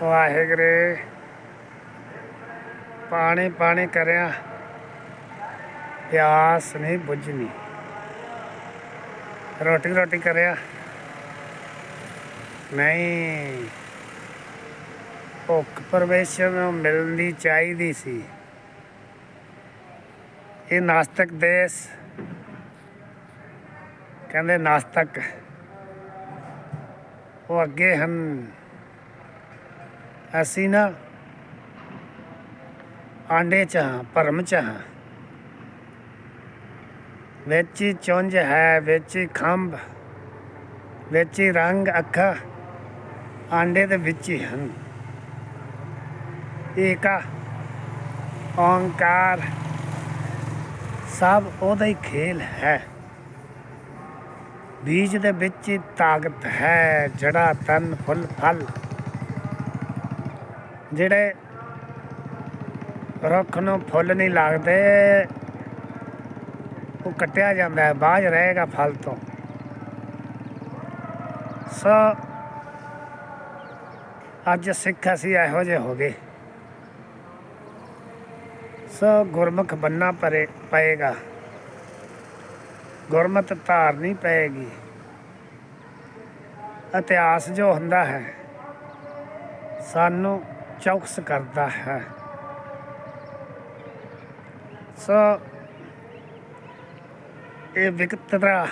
ਵਾਹਿਗੁਰੂ। ਪਾਣੀ ਪਾਣੀ ਕਰਿਆ। ਪਿਆਸ ਨਹੀਂ ਬੁੱਝਣੀ। ਰੋਟੀ ਰੋਟੀ ਕਰਿਆ। ਨਹੀਂ। ਭੁੱਖ ਪਰਮੇਸ਼ਰ ਨੂੰ ਮਿਲਣੀ ਚਾਹੀਦੀ ਸੀ। ਇਹ ਨਾਸਤਕ ਦੇਸ਼। ਕਹਿੰਦੇ ਨਾਸਤਕ। ਉਹ ਅੱਗੇ ਹਨ। ਅਸੀਂ ਨਾ ਆਂਡੇ ਚ ਹਾਂ, ਭਰਮ ਚ ਹਾਂ। ਵਿੱਚ ਹੀ ਚੁੰਝ ਹੈ, ਵਿੱਚ ਹੀ ਖੰਭ, ਵਿੱਚ ਹੀ ਰੰਗ ਅੱਖਾਂ, ਆਂਡੇ ਦੇ ਵਿੱਚ ਹੀ ਹਨ। ਏਕਾ, ਓੰਕਾਰ, ਸਭ ਉਹਦਾ ਹੀ ਖੇਲ ਹੈ। ਬੀਜ ਦੇ ਵਿੱਚ ਹੀ ਤਾਕਤ ਹੈ ਜੜਾ ਤਨ ਫੁੱਲ, ਫਲ। ਜਿਹੜੇ ਰੁੱਖ ਨੂੰ ਫੁੱਲ ਨਹੀਂ ਲੱਗਦੇ, ਉਹ ਕੱਟਿਆ ਜਾਂਦਾ ਹੈ ਬਾਝ ਰਹੇਗਾ ਫਲ ਤੋਂ। ਸੋ ਅੱਜ ਸਿੱਖ ਅਸੀਂ ਇਹੋ ਜਿਹੇ ਹੋ ਗਏ। ਸੋ ਗੁਰਮੁਖ ਬੰਨਾ ਪਰੇ ਪਏਗਾ। ਗੁਰਮਤ ਧਾਰਨੀ ਪਏਗੀ। ਇਤਿਹਾਸ ਜੋ ਹੁੰਦਾ ਹੈ, ਸਾਨੂੰ ਚੌਕਸ ਕਰਦਾ ਹੈ। ਸੋ, ਇਹ ਵਿਕਤਰਾ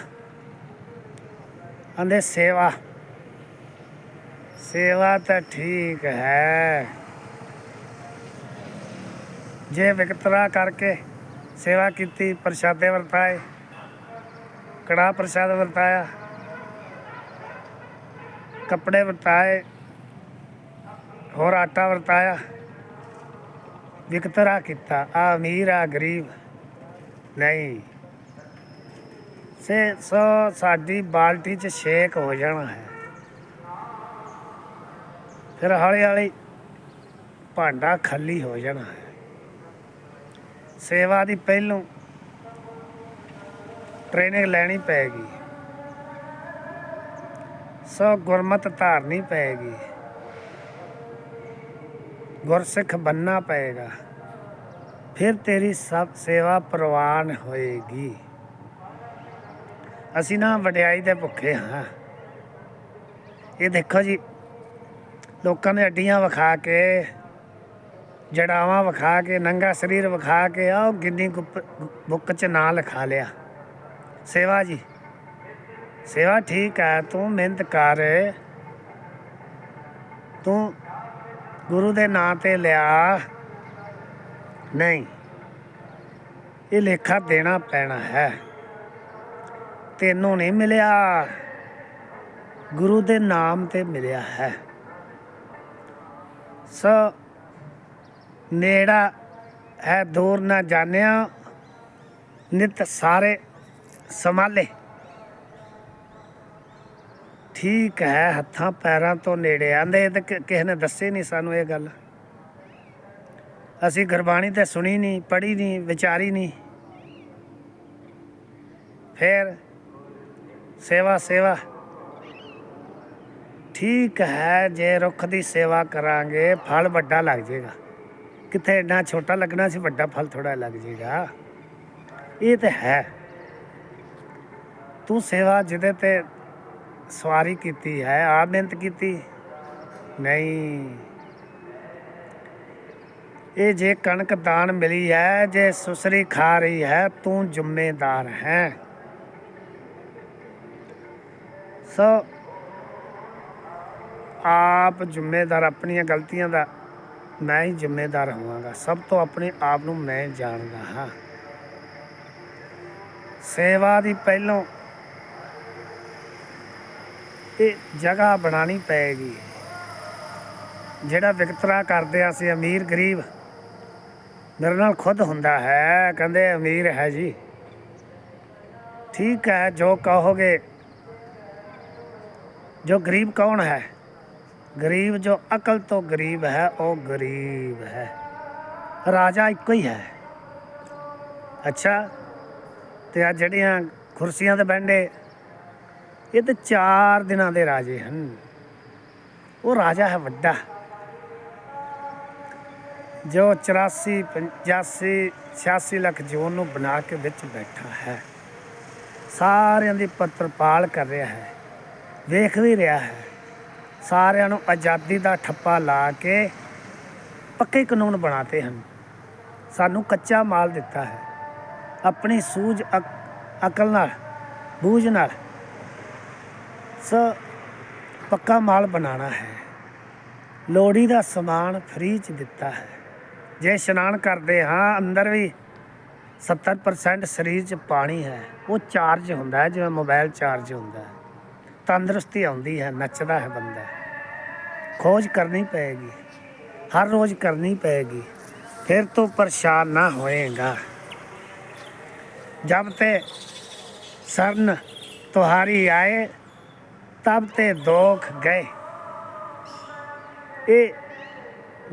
ਅੰਦੇ ਸੇਵਾ। ਸੇਵਾ ਤਾਂ ਠੀਕ ਹੈ। ਜੇ ਵਿਕਤਰਾ ਕਰਕੇ ਸੇਵਾ ਕੀਤੀ, ਪ੍ਰਸ਼ਾਦੇ ਵਰਤਾਏ ਕੜਾ ਪ੍ਰਸ਼ਾਦ ਵਰਤਾਇਆ, ਕੱਪੜੇ ਵਰਤਾਏ ਹੋਰ ਆਟਾ ਵਰਤਾਇਆ। ਵਿਕਤਰਾ ਕੀਤਾ। ਆ ਅਮੀਰ ਆ ਗਰੀਬ। ਨਹੀਂ। ਸੇ, ਸੋ ਸਾਡੀ ਬਾਲਟੀ 'ਚ ਸ਼ੇਕ ਹੋ ਜਾਣਾ ਹੈ। ਫਿਰ ਹੌਲੀ ਹੌਲੀ ਭਾਂਡਾ ਖਾਲੀ ਹੋ ਜਾਣਾ ਹੈ। ਸੇਵਾ ਦੀ ਪਹਿਲੋਂ ਟ੍ਰੇਨਿੰਗ ਲੈਣੀ ਪਏਗੀ ਸੋ ਗੁਰਮਤ ਧਾਰਨੀ ਪਏਗੀ ਗੁਰਸਿੱਖ ਬੰਨਾ ਪਏਗਾ। ਫਿਰ ਤੇਰੀ ਸਭ ਸੇਵਾ ਪ੍ਰਵਾਨ ਹੋਏਗੀ। ਅਸੀਂ ਨਾ ਵਡਿਆਈ ਦੇ ਭੁੱਖੇ ਹਾਂ। ਇਹ ਦੇਖੋ ਜੀ, ਲੋਕਾਂ ਨੇ ਅੱਡੀਆਂ ਵਿਖਾ ਕੇ ਜੜਾਵਾਂ ਵਿਖਾ ਕੇ, ਨੰਗਾ ਸਰੀਰ ਵਿਖਾ ਕੇ, ਆਹ ਗਿੰਨੀ ਗੁੱਪ- ਬੁੱਕ 'ਚ ਨਾਂ ਲਿਖਾ ਲਿਆ। ਸੇਵਾ ਜੀ, ਸੇਵਾ ਠੀਕ ਹੈ ਤੂੰ ਮਿਹਨਤ ਕਰ। ਤੂੰ ਗੁਰੂ ਦੇ ਨਾਂ ਤੇ ਲਿਆ। ਨਹੀਂ, ਇਹ ਲੇਖਾ ਦੇਣਾ ਪੈਣਾ ਹੈ। ਤੈਨੂੰ ਨਹੀਂ ਮਿਲਿਆ। ਗੁਰੂ ਦੇ ਨਾਮ ਤੇ ਮਿਲਿਆ ਹੈ। ਸੋ ਨੇੜਾ ਹੈ, ਦੂਰ ਨਾ ਜਾਣਿਆ। ਨਿਤ ਸਾਰੇ ਸੰਭਾਲੇ। ਠੀਕ ਹੈ, ਹੱਥਾਂ ਪੈਰਾਂ ਤੋਂ ਨੇੜੇ ਆਂਦੇ ਇਹ ਤਾਂ ਕਿਸੇ ਨੇ ਦੱਸੇ ਨਹੀਂ ਸਾਨੂੰ ਇਹ ਗੱਲ। ਅਸੀਂ ਗੁਰਬਾਣੀ ਤੇ ਸੁਣੀ ਨਹੀਂ, ਪੜ੍ਹੀ ਨਹੀਂ, ਵਿਚਾਰੀ ਨਹੀਂ। ਫਿਰ ਸੇਵਾ ਸੇਵਾ। ਠੀਕ ਹੈ, ਜੇ ਰੁੱਖ ਦੀ ਸੇਵਾ ਕਰਾਂਗੇ, ਫਲ ਵੱਡਾ ਲੱਗ ਜਾਏਗਾ ਕਿੱਥੇ ਇੰਨਾ ਛੋਟਾ ਲੱਗਣਾ ਸੀ, ਵੱਡਾ ਫਲ ਥੋੜਾ ਲੱਗ ਜਾਏਗਾ ਇਹ ਤਾਂ ਹੈ। ਤੂੰ ਸੇਵਾ ਜਿਹਦੇ ਤੇ ਸਵਾਰੀ ਕੀਤੀ ਹੈ ਆ ਮਿਹਨਤ ਕੀਤੀ। ਨਹੀਂ। ਇਹ ਜੇ ਕਣਕ ਦਾਨ ਮਿਲੀ ਹੈ, ਜੇ ਸੁਸਰੀ ਖਾ ਰਹੀ ਹੈ, ਤੂੰ ਜ਼ਿੰਮੇਦਾਰ ਹੈ। ਸੋ, ਆਪ ਜ਼ਿੰਮੇਦਾਰ, ਆਪਣੀਆਂ ਗਲਤੀਆਂ ਦਾ ਮੈਂ ਹੀ ਜ਼ਿੰਮੇਦਾਰ ਹੋਵਾਂਗਾ। ਸਭ ਤੋਂ ਆਪਣੇ ਆਪ ਨੂੰ ਮੈਂ ਜਾਣਦਾ ਹਾਂ। ਸੇਵਾ ਦੀ ਪਹਿਲੋਂ ਇਹ ਜਗ੍ਹਾ ਬਣਾਣੀ ਪਏਗੀ ਜਿਹੜਾ ਵਿਕਤਰਾ ਕਰਦੇ ਆ ਅਸੀਂ ਅਮੀਰ ਗਰੀਬ, ਮੇਰੇ ਨਾਲ ਖੁਦ ਹੁੰਦਾ ਹੈ, ਕਹਿੰਦੇ ਅਮੀਰ ਹੈ ਜੀ। ਠੀਕ ਹੈ, ਜੋ ਕਹੋਗੇ, ਜੋ ਗਰੀਬ ਕੌਣ ਹੈ? ਗਰੀਬ ਜੋ ਅਕਲ ਤੋਂ ਗਰੀਬ ਹੈ, ਉਹ ਗਰੀਬ ਹੈ। ਰਾਜਾ ਇੱਕੋ ਹੀ ਹੈ। ਅੱਛਾ, ਤੇ ਆ ਜਿਹੜੀਆਂ ਕੁਰਸੀਆਂ ਤੇ ਬੈਠੇ ਇਹ ਤੇ ਚਾਰ ਦਿਨਾਂ ਦੇ ਰਾਜੇ ਹਨ। ਉਹ ਰਾਜਾ ਹੈ ਵੱਡਾ। ਜੋ 84 85 86 ਲੱਖ ਜ਼ੋਨ ਨੂੰ ਬਣਾ ਕੇ ਵਿੱਚ ਬੈਠਾ ਹੈ। ਸਾਰਿਆਂ ਦੀ ਪੱਤਰਪਾਲ ਕਰ ਰਿਹਾ ਹੈ। ਵੇਖ ਵੀ ਰਿਹਾ ਹੈ। ਸਾਰਿਆਂ ਨੂੰ ਆਜ਼ਾਦੀ ਦਾ ਠੱਪਾ ਲਾ ਕੇ ਪੱਕੇ ਕਾਨੂੰਨ ਬਣਾਤੇ ਹਨ। ਸਾਨੂੰ ਕੱਚਾ ਮਾਲ ਦਿੱਤਾ ਹੈ। ਆਪਣੀ ਸੂਝ ਅਕ- ਅਕਲ ਨਾਲ, ਬੂਝ ਨਾਲ ਸ ਪੱਕਾ ਮਾਲ ਬਣਾਣਾ ਹੈ। ਲੋੜੀ ਦਾ ਸਮਾਨ ਫ੍ਰੀ ਚ ਦਿੱਤਾ ਹੈ। ਜੇ ਇਸ਼ਨਾਨ ਕਰਦੇ ਹਾਂ, ਅੰਦਰ ਵੀ 70% ਸਰੀਰ ਚ ਪਾਣੀ ਹੈ। ਉਹ ਚਾਰਜ ਹੁੰਦਾ ਹੈ, ਜਿਵੇਂ ਮੋਬਾਈਲ ਚਾਰਜ ਹੁੰਦਾ ਤੰਦਰੁਸਤੀ ਆਉਂਦੀ ਹੈ, ਨੱਚਦਾ ਹੈ ਬੰਦਾ। ਖੋਜ ਕਰਨੀ ਪਏਗੀ। ਹਰ ਰੋਜ਼ ਕਰਨੀ ਪਏਗੀ। ਫਿਰ ਤੋਂ ਪਰੇਸ਼ਾਨ ਨਾ ਹੋਏਗਾ। ਜਦ ਤੇ ਸਰਨ ਤੁਹਾਰੀ ਆਏ ਤਬ ਤੇ ਦੋਖ ਗਏ। ਇਹ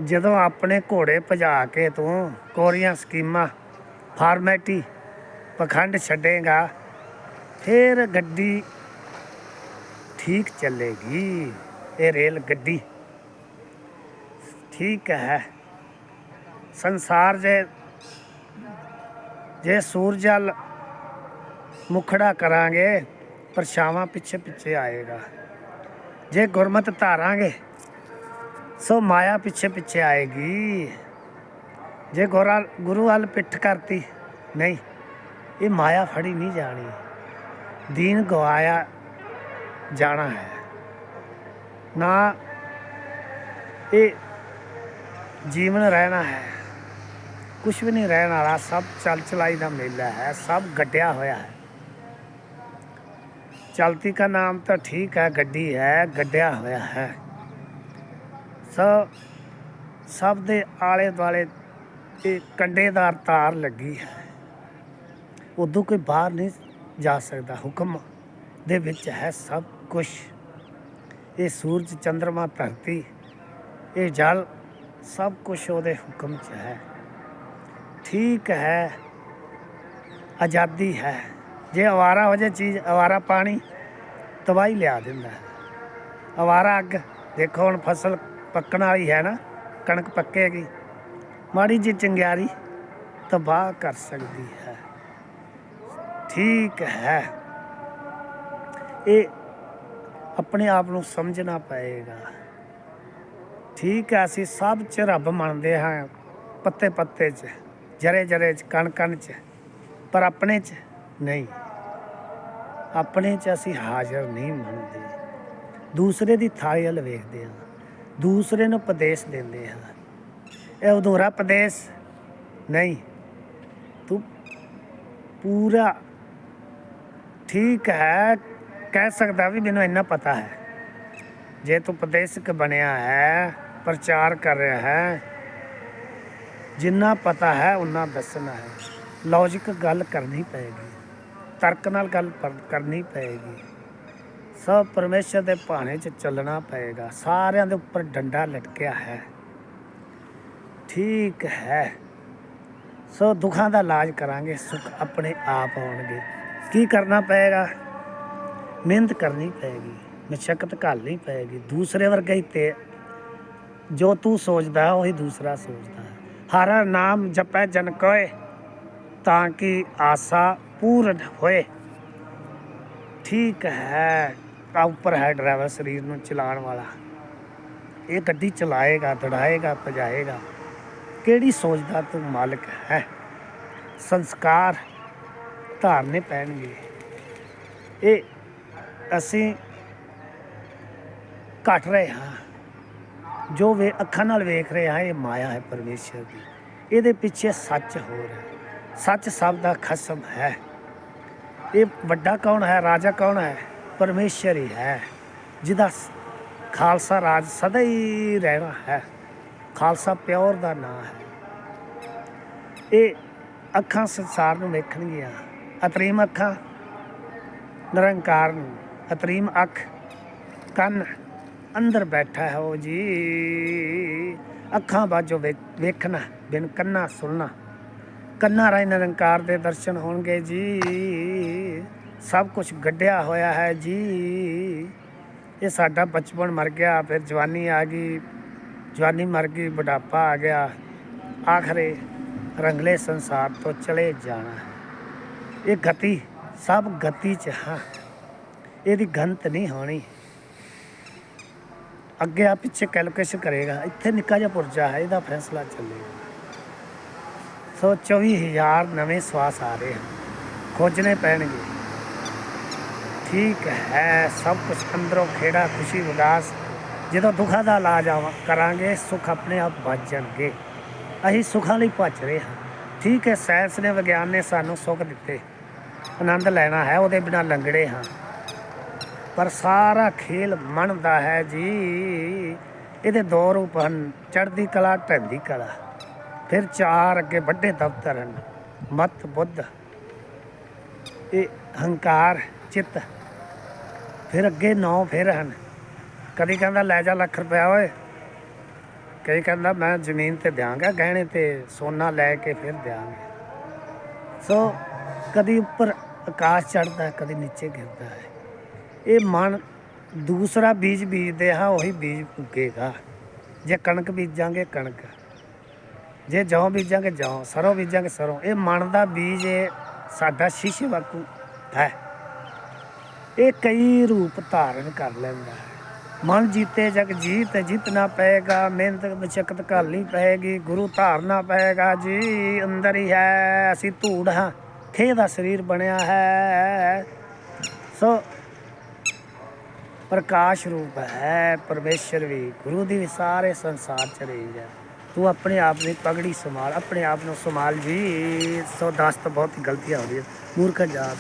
ਜਦੋਂ ਆਪਣੇ ਘੋੜੇ ਭਜਾ ਕੇ ਤੂੰ ਕੋਰੀਆਂ ਸਕੀਮਾਂ ਫਾਰਮੈਟੀ ਪਖੰਡ ਛੱਡੇਗਾ, ਫਿਰ ਗੱਡੀ ਠੀਕ ਚੱਲੇਗੀ। ਇਹ ਰੇਲ ਗੱਡੀ ਠੀਕ ਹੈ। ਸੰਸਾਰ ਦੇ ਜੇ ਸੂਰਜਲ ਮੁਖੜਾ ਕਰਾਂਗੇ ਪਰਛਾਵਾਂ ਪਿੱਛੇ ਪਿੱਛੇ ਆਏਗਾ। ਜੇ ਗੁਰਮਤ ਧਾਰਾਂਗੇ, ਸੋ ਮਾਇਆ ਪਿੱਛੇ ਪਿੱਛੇ ਆਏਗੀ। ਜੇ ਗੋਰਾ ਗੁਰੂ ਵੱਲ ਪਿੱਠ ਕਰਤੀ, ਨਹੀਂ, ਇਹ ਮਾਇਆ ਫੜੀ ਨਹੀਂ ਜਾਣੀ। ਦੀਨ ਗਵਾਇਆ ਜਾਣਾ ਹੈ। ਨਾ ਇਹ ਜੀਵਨ ਰਹਿਣਾ ਹੈ। ਕੁਝ ਵੀ ਨਹੀਂ ਰਹਿਣ ਵਾਲਾ, ਸਭ ਚਲ ਚਲਾਈ ਦਾ ਮੇਲਾ ਹੈ, ਸਭ ਗੱਡਿਆ ਹੋਇਆ ਹੈ। ਚਲਤੀ ਦਾ ਨਾਮ ਤਾਂ ਠੀਕ ਹੈ ਗੱਡੀ ਹੈ ਗੱਡਿਆ ਹੋਇਆ ਹੈ ਸੋ ਸਭ ਦੇ ਆਲੇ ਦੁਆਲੇ ਇਹ ਕੰਡੇਦਾਰ ਤਾਰ ਲੱਗੀ ਹੈ ਉਦੋਂ ਕੋਈ ਬਾਹਰ ਨਹੀਂ ਜਾ ਸਕਦਾ ਹੁਕਮ ਦੇ ਵਿੱਚ ਹੈ ਸਭ ਕੁਝ ਇਹ ਸੂਰਜ ਚੰ드ਰਮਾ ਧਰਤੀ ਇਹ ਜਲ ਸਭ ਕੁਝ ਉਹਦੇ ਹੁਕਮ 'ਚ ਹੈ ਠੀਕ ਹੈ ਆਜ਼ਾਦੀ ਹੈ ਜੇ ਅਵਾਰਾ ਹੋ ਜੇ ਚੀਜ਼, ਅਵਾਰਾ ਪਾਣੀ, ਤਬਾਹੀ ਲਿਆ ਦਿੰਦਾ ਹੈ। ਅਵਾਰਾ ਅੱਗ, ਦੇਖੋ ਹੁਣ ਫਸਲ ਪੱਕਣ ਵਾਲੀ ਹੈ ਨਾ, ਕਣਕ ਪੱਕੇਗੀ। ਮਾੜੀ ਜਿਹੀ ਚੰਗਿਆਰੀ ਤਬਾਹ ਕਰ ਸਕਦੀ ਹੈ। ਠੀਕ ਹੈ। ਇਹ ਆਪਣੇ ਆਪ ਨੂੰ ਸਮਝਣਾ ਪਏਗਾ। ਠੀਕ ਹੈ, ਅਸੀਂ ਸਭ ਚ ਰੱਬ ਮੰਨਦੇ ਹਾਂ ਪੱਤੇ ਪੱਤੇ 'ਚ ਜਰੇ ਜਰੇ 'ਚ ਕਣ ਕਣ 'ਚ, ਪਰ ਆਪਣੇ 'ਚ ਨਹੀਂ। ਆਪਣੇ 'ਚ ਅਸੀਂ ਹਾਜ਼ਰ ਨਹੀਂ ਮੰਨਦੇ। ਦੂਸਰੇ ਦੀ ਥਾਲੀ ਵੱਲ ਵੇਖਦੇ ਹਾਂ। ਦੂਸਰੇ ਨੂੰ ਉਪਦੇਸ਼ ਦਿੰਦੇ ਹਾਂ। ਇਹ ਅਧੂਰਾ ਉਪਦੇਸ਼ ਨਹੀਂ। ਤੂੰ ਪੂਰਾ ਠੀਕ ਹੈ, ਕਹਿ ਸਕਦਾ ਵੀ ਮੈਨੂੰ ਇੰਨਾ ਪਤਾ ਹੈ। ਜੇ ਤੂੰ ਉਪਦੇਸ਼ਕ ਬਣਿਆ ਹੈ, ਪ੍ਰਚਾਰ ਕਰ ਰਿਹਾ ਹੈ, ਜਿੰਨਾ ਪਤਾ ਹੈ ਉਨਾ ਦੱਸਣਾ ਹੈ। ਲੌਜੀਕ ਗੱਲ ਕਰਨੀ ਪਏਗੀ। ਤਰਕ ਨਾਲ ਗੱਲ ਕਰਨੀ ਪਏਗੀ। ਸਭ ਪਰਮੇਸ਼ਰ ਦੇ ਭਾਣੇ 'ਚ ਚੱਲਣਾ ਪਏਗਾ। ਸਾਰਿਆਂ ਦੇ ਉੱਪਰ ਡੰਡਾ ਲਟਕਿਆ ਹੈ। ਠੀਕ ਹੈ। ਸੋ ਦੁੱਖਾਂ ਦਾ ਇਲਾਜ ਕਰਾਂਗੇ। ਸੁੱਖ ਆਪਣੇ ਆਪ ਆਉਣਗੇ। ਕੀ ਕਰਨਾ ਪਏਗਾ? ਮਿਹਨਤ ਕਰਨੀ ਪਏਗੀ। ਮਸ਼ਕਤ ਘਾਲਣੀ ਪਏਗੀ। ਦੂਸਰੇ ਵਰਗਾ ਹੀ ਤੇ ਜੋ ਤੂੰ ਸੋਚਦਾ ਹੈ ਉਹੀ ਦੂਸਰਾ ਸੋਚਦਾ। ਹੈ ਹਰ ਨਾਮ ਜਪੈ ਜਨ ਕੋਏ, ਤਾਂ ਕਿ ਆਸਾ ਪੂਰਨ ਹੋਏ। ਠੀਕ ਹੈ ਪ੍ਰੋਪਰ ਹੈ ਡਰਾਈਵਰ ਸਰੀਰ ਨੂੰ ਚਲਾਉਣ ਵਾਲਾ। ਇਹ ਗੱਡੀ ਚਲਾਏਗਾ, ਦੜਾਏਗਾ, ਭਜਾਏਗਾ। ਕਿਹੜੀ ਸੋਚ ਦਾ ਤੂੰ ਮਾਲਕ ਹੈ? ਸੰਸਕਾਰ ਧਾਰਨੇ ਪੈਣਗੇ। ਇਹ ਅਸੀਂ ਘਟ ਰਹੇ ਹਾਂ। ਜੋ ਵੇ ਅੱਖਾਂ ਨਾਲ ਵੇਖ ਰਹੇ ਹਾਂ, ਇਹ ਮਾਇਆ ਹੈ ਪਰਮੇਸ਼ਰ ਦੀ। ਇਹਦੇ ਪਿੱਛੇ ਸੱਚ ਹੋਰ ਹੈ। ਸੱਚ ਸਭ ਦਾ ਖਸਮ ਹੈ। ਇਹ ਵੱਡਾ ਕੌਣ ਹੈ? ਰਾਜਾ ਕੌਣ ਹੈ? ਪਰਮੇਸ਼ਰ ਹੀ ਹੈ। ਜਿਹਦਾ ਖਾਲਸਾ ਰਾਜ ਸਦਾ ਹੀ ਰਹਿਣਾ ਹੈ। ਖਾਲਸਾ ਪਿਓਰ ਦਾ ਨਾਮ ਹੈ। ਇਹ ਅੱਖਾਂ ਸੰਸਾਰ ਨੂੰ ਵੇਖਣਗੀਆਂ। ਅਤਰੀਮ ਅੱਖਾਂ, ਨਿਰੰਕਾਰ ਨੂੰ। ਅਤਰੀਮ ਅੱਖ, ਕੰਨ ਅੰਦਰ ਬੈਠਾ ਹੈ ਉਹ ਜੀ। ਅੱਖਾਂ ਬਾਝੋਂ ਵੇਖਣਾ, ਬਿਨ ਕੰਨਾ ਸੁਣਨਾ। ਕੰਨਾਂ ਰਾਏ ਨਿਰੰਕਾਰ ਦੇ ਦਰਸ਼ਨ ਹੋਣਗੇ ਜੀ। ਸਭ ਕੁਝ ਗੱਡਿਆ ਹੋਇਆ ਹੈ ਜੀ। ਇਹ ਸਾਡਾ ਬਚਪਨ ਮਰ ਗਿਆ, ਫਿਰ ਜਵਾਨੀ ਆ ਗਈ। ਜਵਾਨੀ ਮਰ ਗਈ, ਬੁਢਾਪਾ ਆ ਗਿਆ। ਆਖਰੇ ਰੰਗਲੇ ਸੰਸਾਰ ਤੋਂ ਚਲੇ ਜਾਣਾ ਇਹ ਗਤੀ, ਸਭ ਗਤੀ ਚ ਹਾਂ, ਇਹਦੀ ਗੰਤ ਨਹੀਂ ਹੋਣੀ। ਅੱਗੇ ਆ ਪਿੱਛੇ ਕੈਲਕੂਲੇਸ਼ਨ ਕਰੇਗਾ, ਇੱਥੇ ਨਿੱਕਾ ਜਿਹਾ ਪੁਰਜਾ ਹੈ, ਇਹਦਾ ਫੈਸਲਾ ਚੱਲੇਗਾ। ਸੋ 24000 ਨਵੇਂ ਸਵਾਸ ਆ ਰਹੇ ਹਨ। ਖੋਜਣੇ ਪੈਣਗੇ। ਠੀਕ ਹੈ, ਸਭ ਕੁਝ ਅੰਦਰੋਂ ਖੇੜਾ ਖੁਸ਼ੀ ਉਦਾਸ। ਜਦੋਂ ਦੁੱਖਾਂ ਦਾ ਇਲਾਜ ਆਵਾਂ ਕਰਾਂਗੇ, ਸੁੱਖ ਆਪਣੇ ਆਪ ਬਚ ਜਾਣਗੇ। ਅਸੀਂ ਸੁੱਖਾਂ ਲਈ ਭੱਜ ਰਹੇ ਹਾਂ। ਠੀਕ ਹੈ ਸਾਇੰਸ ਨੇ ਵਿਗਿਆਨ ਨੇ ਸਾਨੂੰ ਸੁੱਖ ਦਿੱਤੇ। ਆਨੰਦ ਲੈਣਾ ਹੈ, ਉਹਦੇ ਬਿਨਾ ਲੰਗੜੇ ਹਾਂ। ਪਰ ਸਾਰਾ ਖੇਲ ਮਨ ਦਾ ਹੈ ਜੀ। ਇਹਦੇ ਦੋ ਰੂਪ ਹਨ, ਚੜ੍ਹਦੀ ਕਲਾ ਢੰਦੀ ਕਲਾ। ਫਿਰ ਚਾਰ ਅੱਗੇ ਵੱਡੇ ਦਫ਼ਤਰ ਹਨ। ਮਤ, ਬੁੱਧ ਇਹ ਹੰਕਾਰ, ਚਿੱਤ। ਫਿਰ ਅੱਗੇ ਨੌ ਫਿਰ ਹਨ। ਕਦੀ ਕਹਿੰਦਾ, ਲੈ ਜਾ ਲੱਖ ਰੁਪਇਆ ਓਏ। ਕਈ ਕਹਿੰਦਾ, ਮੈਂ ਜ਼ਮੀਨ ਤੇ ਦਿਆਂਗਾ ਗਹਿਣੇ ਤੇ ਸੋਨਾ ਲੈ ਕੇ ਫਿਰ ਦਿਆਂਗੇ। ਸੋ ਕਦੀ ਉੱਪਰ ਆਕਾਸ਼ ਚੜਦਾ ਕਦੀ ਨੀਚੇ ਗਿਰਦਾ ਹੈ। ਇਹ ਮਨ ਦੂਸਰਾ ਬੀਜ ਬੀਜਦੇ ਹਾਂ, ਉਹੀ ਬੀਜ ਉੱਗੇਗਾ। ਜੇ ਕਣਕ ਬੀਜਾਂਗੇ, ਕਣਕ। ਜੇ ਜੌਂ ਬੀਜਾਂਗੇ ਜੌਂ, ਸਰੋਂ ਬੀਜਾਂਗੇ ਸਰੋਂ, ਇਹ ਮਨ ਦਾ ਬੀਜ ਇਹ ਸਾਡਾ ਸ਼ੀਸ਼ੇ ਵਾਂਗੂ ਹੈ। ਇਹ ਕਈ ਰੂਪ ਧਾਰਨ ਕਰ ਲੈਂਦਾ ਹੈ। ਮਨ ਜੀਤੇ ਜਗ ਜੀਤ ਜਿਤਨਾ ਪਏਗਾ, ਮਿਹਨਤ ਮਸ਼ਕਤ ਘਾਲਣੀ ਪਏਗੀ, ਗੁਰੂ ਧਾਰਨਾ ਪਏਗਾ, ਜੀ ਅੰਦਰ ਹੀ ਹੈ, ਅਸੀਂ ਧੂੜ ਹਾਂ, ਖੇ ਦਾ ਸਰੀਰ ਬਣਿਆ ਹੈ। ਸੋ ਪ੍ਰਕਾਸ਼ ਰੂਪ ਹੈ, ਪਰਮੇਸ਼ਰ ਵੀ, ਗੁਰੂ ਦੀ ਵੀ ਸਾਰੇ ਸੰਸਾਰ ਚ ਰਹੀ ਹੈ। ਤੂੰ ਆਪਣੇ ਆਪ ਦੀ ਪਗੜੀ ਸੰਭਾਲ, ਆਪਣੇ ਆਪ ਨੂੰ ਸੰਭਾਲ ਜੀ। ਸੋ ਦਸਤ ਬਹੁਤ ਹੀ ਗਲਤੀਆਂ ਹੋ ਰਹੀਆਂ। ਮੂਰਖ ਜਾਤ,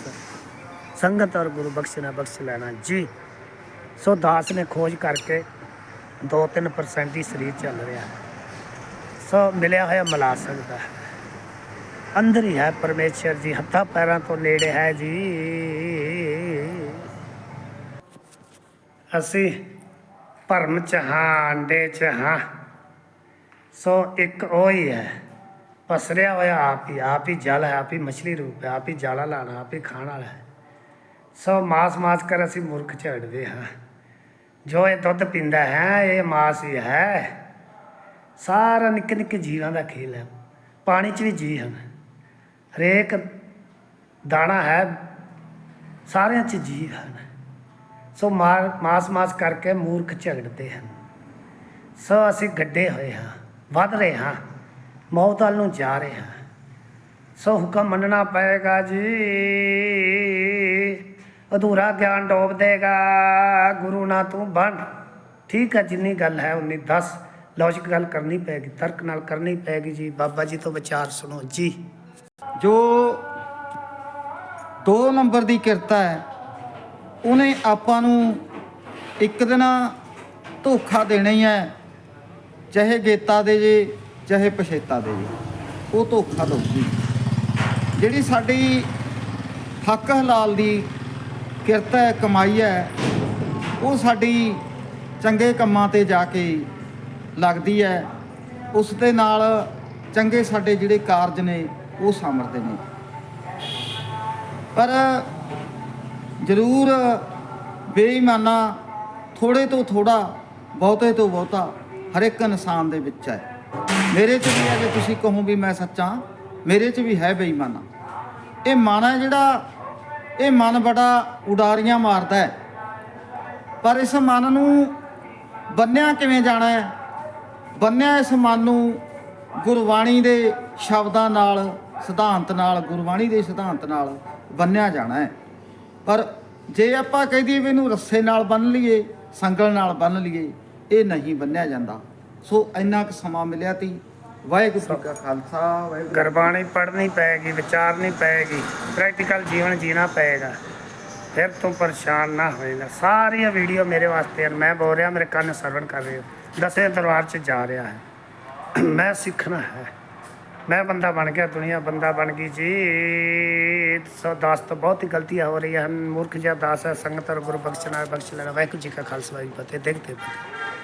ਸੰਗਤ ਔਰ ਗੁਰੂ ਬਖਸ਼ਣਾ ਬਖਸ਼ ਲੈਣਾ ਜੀ। ਸੋ ਦਾਸ ਨੇ ਖੋਜ ਕਰਕੇ 2-3% ਹੀ ਸਰੀਰ ਚੱਲ ਰਿਹਾ ਹੈ। ਸੋ ਮਿਲਿਆ ਹੋਇਆ ਮਿਲਾ ਸਕਦਾ ਹੈ। ਅੰਦਰ ਹੀ ਹੈ ਪਰਮੇਸ਼ਰ ਜੀ। ਹੱਥਾਂ ਪੈਰਾਂ ਤੋਂ ਨੇੜੇ ਹੈ ਜੀ। ਅਸੀਂ ਭਰਮ ਚ ਹਾਂ, ਅੰਡੇ ਚ ਹਾਂ। ਸੋ ਇੱਕ ਉਹ ਹੀ ਹੈ। ਪਸਰਿਆ ਹੋਇਆ ਆਪ ਹੀ ਆਪ ਹੀ ਜਲ ਹੈ, ਆਪ ਹੀ ਮਛਲੀ ਰੂਪ ਹੈ, ਆਪ ਹੀ ਜਾਲਾ ਲਾਣਾ, ਆਪ ਹੀ ਖਾਣ ਵਾਲਾ ਹੈ। ਸੋ ਮਾਸ ਮਾਸ ਕਰ ਅਸੀਂ ਮੂਰਖ ਝੜਦੇ ਹਾਂ। ਜੋ ਇਹ ਦੁੱਧ ਪੀਂਦਾ ਹੈ, ਇਹ ਮਾਸ ਹੀ ਹੈ। ਸਾਰਾ ਨਿੱਕੇ ਨਿੱਕੇ ਜੀਵਾਂ ਦਾ ਖੇਲ ਹੈ। ਪਾਣੀ 'ਚ ਵੀ ਜੀ ਹਨ ਹਰੇਕ ਦਾਣਾ ਹੈ, ਸਾਰਿਆਂ 'ਚ ਜੀ ਹਨ ਸੋ ਮਾਰ, ਮਾਸ ਮਾਸ ਕਰਕੇ ਮੂਰਖ ਝਗੜਦੇ ਹਨ। ਸੋ ਅਸੀਂ ਗੱਡੇ ਹੋਏ ਹਾਂ। ਵੱਧ ਰਹੇ ਹਾਂ, ਮੌਤ ਵੱਲ ਨੂੰ ਜਾ ਰਹੇ ਹਾਂ। ਸੋ ਹੁਕਮ ਮੰਨਣਾ ਪਏਗਾ ਜੀ। ਅਧੂਰਾ ਗਿਆਨ ਡੋਬ ਦੇਗਾ। ਗੁਰੂ ਨਾ ਤੂੰ ਬਣ ਠੀਕ ਹੈ, ਜਿੰਨੀ ਗੱਲ ਹੈ ਉਨੀ ਦੱਸ। ਲੌਜਿਕ ਗੱਲ ਕਰਨੀ ਪੈਗੀ ਤਰਕ ਨਾਲ ਕਰਨੀ ਪੈਗੀ ਜੀ। ਬਾਬਾ ਜੀ ਤੋਂ ਵਿਚਾਰ ਸੁਣੋ ਜੀ। ਜੋ 2 ਨੰਬਰ ਦੀ ਕਿਰਤਾ ਹੈ, ਉਹਨੇ ਆਪਾਂ ਨੂੰ ਇੱਕ ਦਿਨ ਧੋਖਾ ਦੇਣਾ ਹੀ ਹੈ। ਚਾਹੇ ਗੇਤਾ ਦੇ ਜੇ, ਚਾਹੇ ਪਛੇਤਾ ਦੇ ਜੇ, ਉਹ ਧੋਖਾ ਦਊਗੀ। ਜਿਹੜੀ ਸਾਡੀ ਹੱਕ ਹਲਾਲ ਦੀ ਕਿਰਤ ਹੈ, ਕਮਾਈ ਹੈ, ਉਹ ਸਾਡੀ ਚੰਗੇ ਕੰਮਾਂ ਤੇ ਜਾ ਕੇ ਲੱਗਦੀ ਹੈ, ਉਸ ਦੇ ਨਾਲ ਚੰਗੇ ਸਾਡੇ ਜਿਹੜੇ ਕਾਰਜ ਨੇ, ਉਹ ਸਮਰਦੇ ਨੇ। ਪਰ ਜ਼ਰੂਰ ਬੇਈਮਾਨਾ ਥੋੜੇ ਤੋਂ ਥੋੜਾ ਬਹੁਤੇ ਤੋਂ ਬਹੁਤਾ ਹਰ ਇੱਕ ਇਨਸਾਨ ਦੇ ਵਿੱਚ ਹੈ। ਮੇਰੇ 'ਚ ਵੀ ਹੈ ਜੇ ਤੁਸੀਂ ਕਹੋ ਵੀ ਮੈਂ ਸੱਚਾ, ਮੇਰੇ 'ਚ ਵੀ ਹੈ ਬੇਈਮਾਨਾ। ਇਹ ਮਨ ਹੈ ਜਿਹੜਾ, ਇਹ ਮਨ ਬੜਾ ਉਡਾਰੀਆਂ ਮਾਰਦਾ ਹੈ। ਪਰ ਇਸ ਮਨ ਨੂੰ ਬੰਨਿਆ ਕਿਵੇਂ ਜਾਣਾ ਹੈ? ਬੰਨਿਆ ਇਸ ਮਨ ਨੂੰ ਗੁਰਬਾਣੀ ਦੇ ਸ਼ਬਦਾਂ ਨਾਲ, ਸਿਧਾਂਤ ਨਾਲ, ਗੁਰਬਾਣੀ ਦੇ ਸਿਧਾਂਤ ਨਾਲ ਬੰਨਿਆ ਜਾਣਾ ਹੈ। ਪਰ ਜੇ ਆਪਾਂ ਕਹਿ ਦਈਏ ਵੀ ਇਹਨੂੰ ਰੱਸੇ ਨਾਲ ਬੰਨ ਲਈਏ, ਸੰਗਲ ਨਾਲ ਬੰਨ ਲਈਏ ਇਹ ਨਹੀਂ ਬੰਨਿਆ ਜਾਂਦਾ। ਸੋ ਇੰਨਾ ਕੁ ਸਮਾਂ ਮਿਲਿਆ ਤੀ। ਵਾਹਿਗੁਰੂ ਜੀ ਕਾ ਖਾਲਸਾ ਵਾਹਿਗੁਰੂ ਗੁਰਬਾਣੀ ਪੜ੍ਹਨੀ ਪਏਗੀ ਵਿਚਾਰਨੀ ਪਏਗੀ ਪ੍ਰੈਕਟੀਕਲ ਜੀਵਨ ਜੀਣਾ ਪਏਗਾ ਫਿਰ ਤੂੰ ਪਰੇਸ਼ਾਨ ਨਾ ਹੋਏਗਾ। ਸਾਰੀਆਂ ਵੀਡੀਓ ਮੇਰੇ ਵਾਸਤੇ ਹਨ। ਮੈਂ ਬੋਲ ਰਿਹਾ ਮੇਰੇ ਕੰਨ ਸਰਵਣ ਕਰ ਰਹੇ ਹੋ। ਦਸਵੇਂ ਦਰਬਾਰ 'ਚ ਜਾ ਰਿਹਾ ਹੈ। ਮੈਂ ਸਿੱਖਣਾ ਹੈ। ਮੈਂ ਬੰਦਾ ਬਣ ਗਿਆ ਦੁਨੀਆ ਬੰਦਾ ਬਣ ਗਈ ਜੀ ਸੋ ਦਾਸ ਤੋਂ ਬਹੁਤ ਹੀ ਗਲਤੀਆਂ ਹੋ ਰਹੀਆਂ ਹਨ। ਮੂਰਖ ਜਿਹਾ ਦਾਸ ਹੈ ਸੰਗਤ ਔਰ ਗੁਰੂ ਬਖਸ਼ਣਾ ਬਖਸ਼ ਲੈਣਾ। ਵਾਹਿਗੁਰੂ ਜੀ ਕਾ ਖਾਲਸਾ ਵਾਹਿਗੁਰੂ ਫਤਿਹ। ਦੇਖਦੇ ਫਤਿਹ